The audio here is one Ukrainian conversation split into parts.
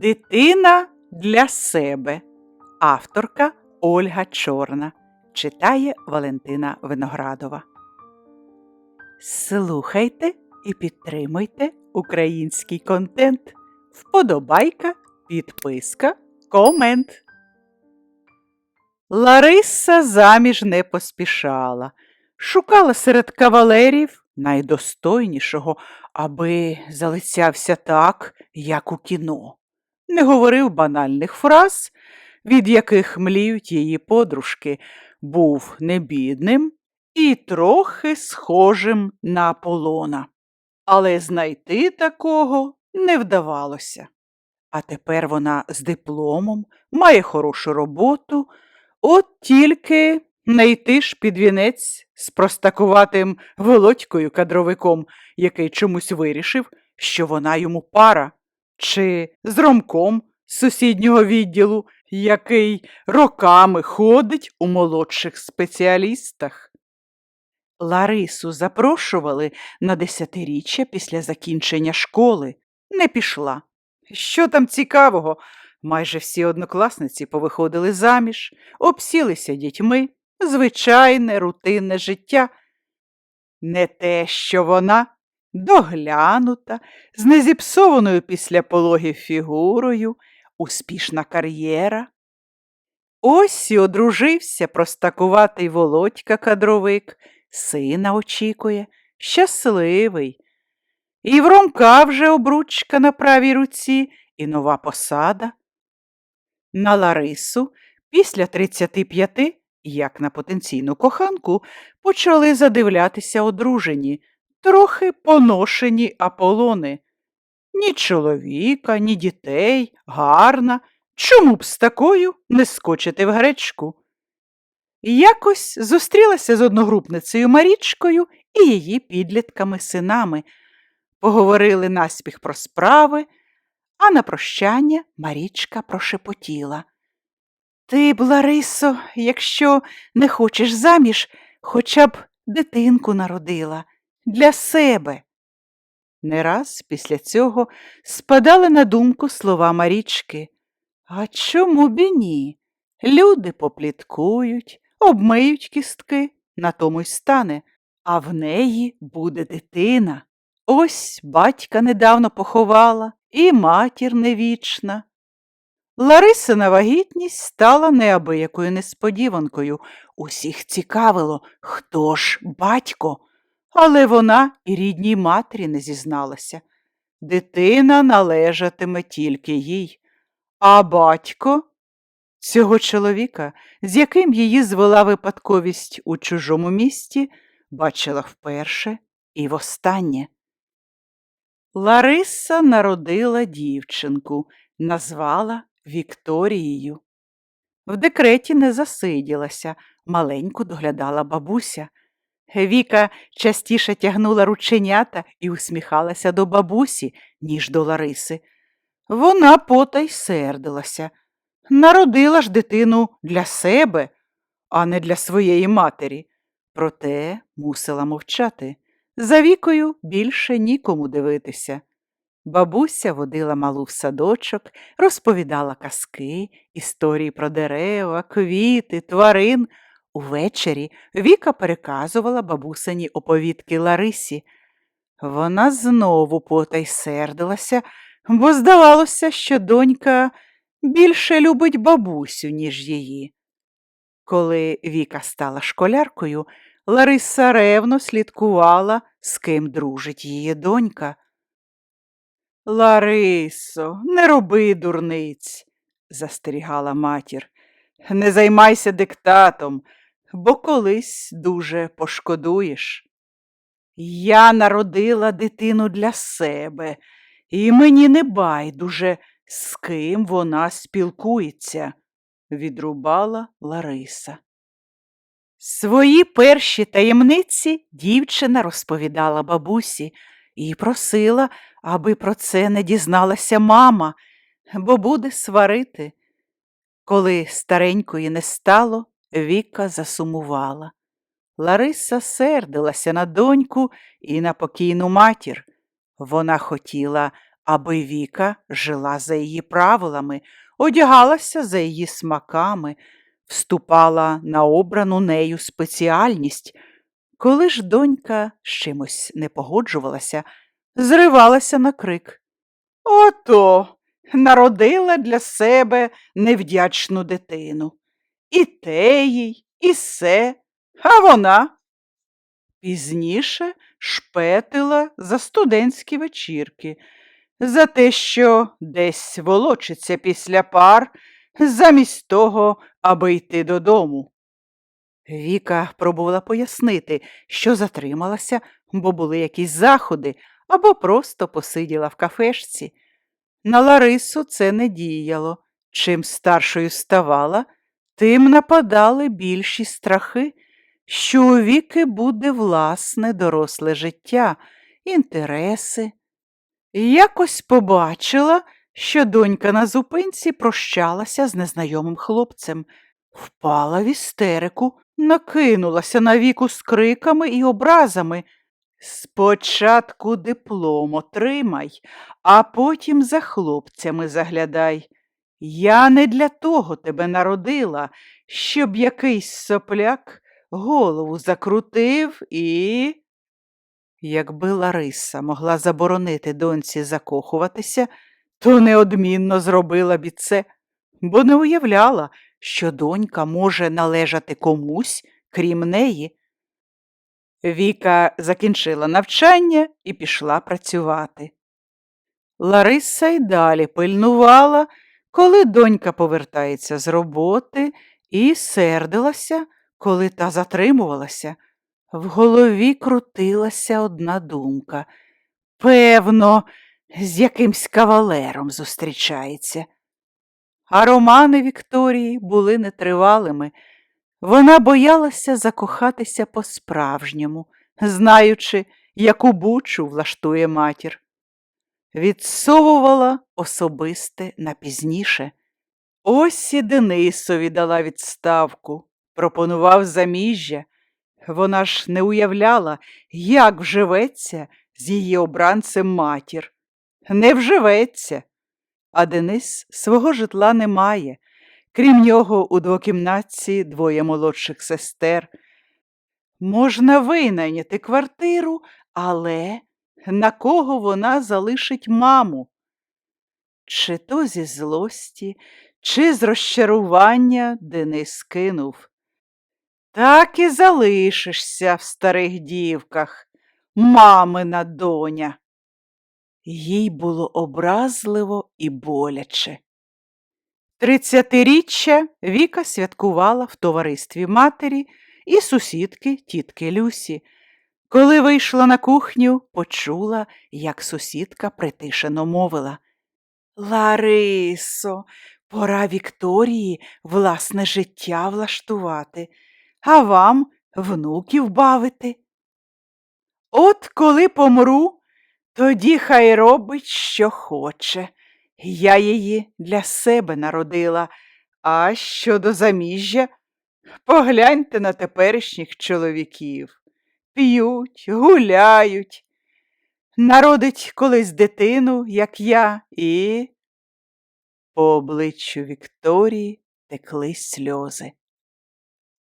Дитина для себе. Авторка Ольга Чорна. Читає Валентина Виноградова. Слухайте і підтримуйте український контент. Вподобайка, підписка, комент. Лариса заміж не поспішала. Шукала серед кавалерів найдостойнішого, аби залицявся так, як у кіно. Не говорив банальних фраз, від яких мліють її подружки, був небідним і трохи схожим на Аполлона. Але знайти такого не вдавалося. А тепер вона з дипломом, має хорошу роботу, от тільки не йти ж під вінець з простакуватим володькою кадровиком, який чомусь вирішив, що вона йому пара, чи з ромком з сусіднього відділу, який роками ходить у молодших спеціалістах. Ларису запрошували на десятиріччя після закінчення школи. Не пішла. Що там цікавого? Майже всі однокласниці повиходили заміж, обсілися дітьми, звичайне рутинне життя. Не те, що вона доглянута, з незіпсованою після пологів фігурою, успішна кар'єра. Ось і одружився простакуватий володька кадровик, сина очікує, щасливий. І в Ромка вже обручка на правій руці і нова посада. На Ларису після 35, як на потенційну коханку, почали задивлятися одружені, трохи поношені Аполони. Ні чоловіка, ні дітей, гарна. Чому б з такою не скочити в гречку? Якось зустрілася з одногрупницею Марічкою і її підлітками-синами. Поговорили наспіх про справи, а на прощання Марічка прошепотіла. Ти б, Ларисо, якщо не хочеш заміж, хоча б дитинку народила для себе. Не раз після цього спадали на думку слова Марічки. А чому б і ні? Люди попліткують, обмиють кістки, на тому й стане, а в неї буде дитина. Ось батька недавно поховала і матір невічна. Ларисина вагітність стала неабиякою несподіванкою. Усіх цікавило, хто ж батько, але вона і рідній матері не зізналася. Дитина належатиме тільки їй, а батько цього чоловіка, з яким її звела випадковість у чужому місті, бачила вперше і востаннє. Лариса народила дівчинку, назвала Вікторією. В декреті не засиділася, маленьку доглядала бабуся. Віка частіше тягнула рученята і усміхалася до бабусі, ніж до Лариси. Вона потай сердилася. Народила ж дитину для себе, а не для своєї матері. Проте мусила мовчати. За вікою більше нікому дивитися. Бабуся водила малу в садочок, розповідала казки, історії про дерева, квіти, тварин. Увечері Віка переказувала бабусині оповідки Ларисі. Вона знову потай сердилася, бо здавалося, що донька більше любить бабусю, ніж її. Коли Віка стала школяркою, Лариса ревно слідкувала, з ким дружить її донька. Ларисо, не роби дурниць, застерігала матір. Не займайся диктатом, бо колись дуже пошкодуєш. Я народила дитину для себе, і мені не байдуже, з ким вона спілкується, відрубала Лариса. Свої перші таємниці дівчина розповідала бабусі і просила, аби про це не дізналася мама, бо буде сварити. Коли старенької не стало, Віка засумувала. Лариса сердилася на доньку і на покійну матір. Вона хотіла, аби Віка жила за її правилами, одягалася за її смаками, вступала на обрану нею спеціальність. Коли ж донька з чимось не погоджувалася, зривалася на крик. Ото народила для себе невдячну дитину. І те їй, і се, а вона пізніше шпетила за студентські вечірки, за те, що десь волочиться після пар, замість того, аби йти додому. Віка пробувала пояснити, що затрималася, бо були якісь заходи, або просто посиділа в кафешці. На Ларису це не діяло. Чим старшою ставала, тим нападали більші страхи, що у віки буде власне доросле життя, інтереси. Якось побачила, що донька на зупинці прощалася з незнайомим хлопцем, впала в істерику, накинулася на віку з криками і образами. Спочатку диплом отримай, а потім за хлопцями заглядай. Я не для того тебе народила, щоб якийсь сопляк голову закрутив і. Якби Лариса могла заборонити доньці закохуватися, то неодмінно зробила б це, бо не уявляла, що донька може належати комусь, крім неї. Віка закінчила навчання і пішла працювати. Лариса й далі пильнувала, коли донька повертається з роботи, і сердилася, коли та затримувалася. В голові крутилася одна думка. Певно, з якимсь кавалером зустрічається. А романи Вікторії були нетривалими. Вона боялася закохатися по-справжньому, знаючи, яку бучу влаштує матір. Відсовувала особисте на пізніше. Ось і Денисові дала відставку, пропонував заміжжя. Вона ж не уявляла, як вживеться з її обранцем матір. Не вживеться. А Денис свого житла не має. Крім нього, у двокімнатці двоє молодших сестер. Можна винайняти квартиру, але на кого вона залишить маму? Чи то зі злості, чи з розчарування Денис кинув. Так і залишишся в старих дівках, мамина доня. Їй було образливо і боляче. Тридцятиріччя Віка святкувала в товаристві матері і сусідки тітки Люсі. Коли вийшла на кухню, почула, як сусідка притишено мовила. Ларисо, пора Вікторії власне життя влаштувати, а вам внуків бавити. От коли помру, тоді хай робить, що хоче. Я її для себе народила, а щодо заміжжя, погляньте на теперішніх чоловіків. П'ють, гуляють, народить колись дитину, як я, і по обличчю Вікторії текли сльози.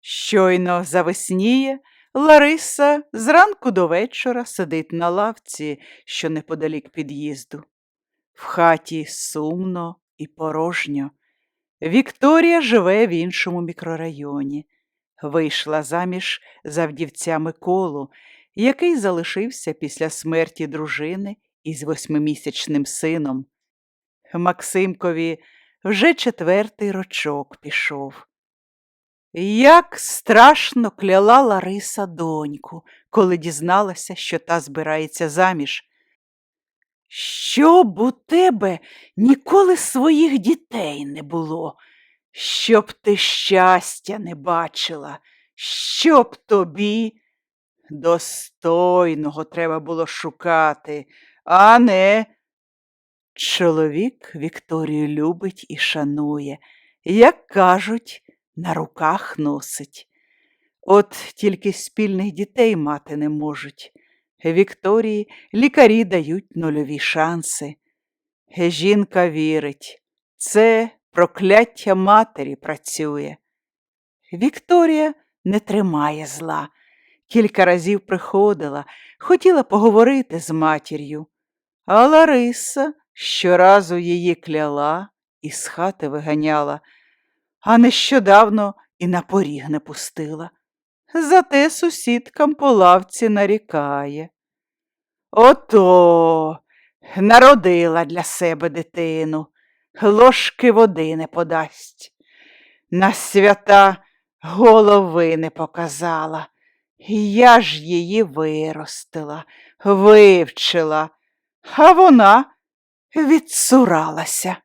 Щойно завесніє, Лариса зранку до вечора сидить на лавці, що неподалік під'їзду. В хаті сумно і порожньо. Вікторія живе в іншому мікрорайоні. Вийшла заміж за вдівця Миколу, який залишився після смерті дружини із восьмимісячним сином. Максимкові вже четвертий рочок пішов. Як страшно кляла Лариса доньку, коли дізналася, що та збирається заміж. Щоб у тебе ніколи своїх дітей не було, щоб ти щастя не бачила, щоб тобі достойного треба було шукати, а не. Чоловік Вікторію любить і шанує, як кажуть, на руках носить. От тільки спільних дітей мати не можуть. Вікторії лікарі дають нульові шанси. Жінка вірить, це прокляття матері працює. Вікторія не тримає зла. Кілька разів приходила, хотіла поговорити з матір'ю, а Лариса щоразу її кляла і з хати виганяла, а нещодавно і на поріг не пустила. Зате сусідкам по лавці нарікає. Ото народила для себе дитину, ложки води не подасть. На свята голови не показала. Я ж її виростила, вивчила, а вона відсуралася.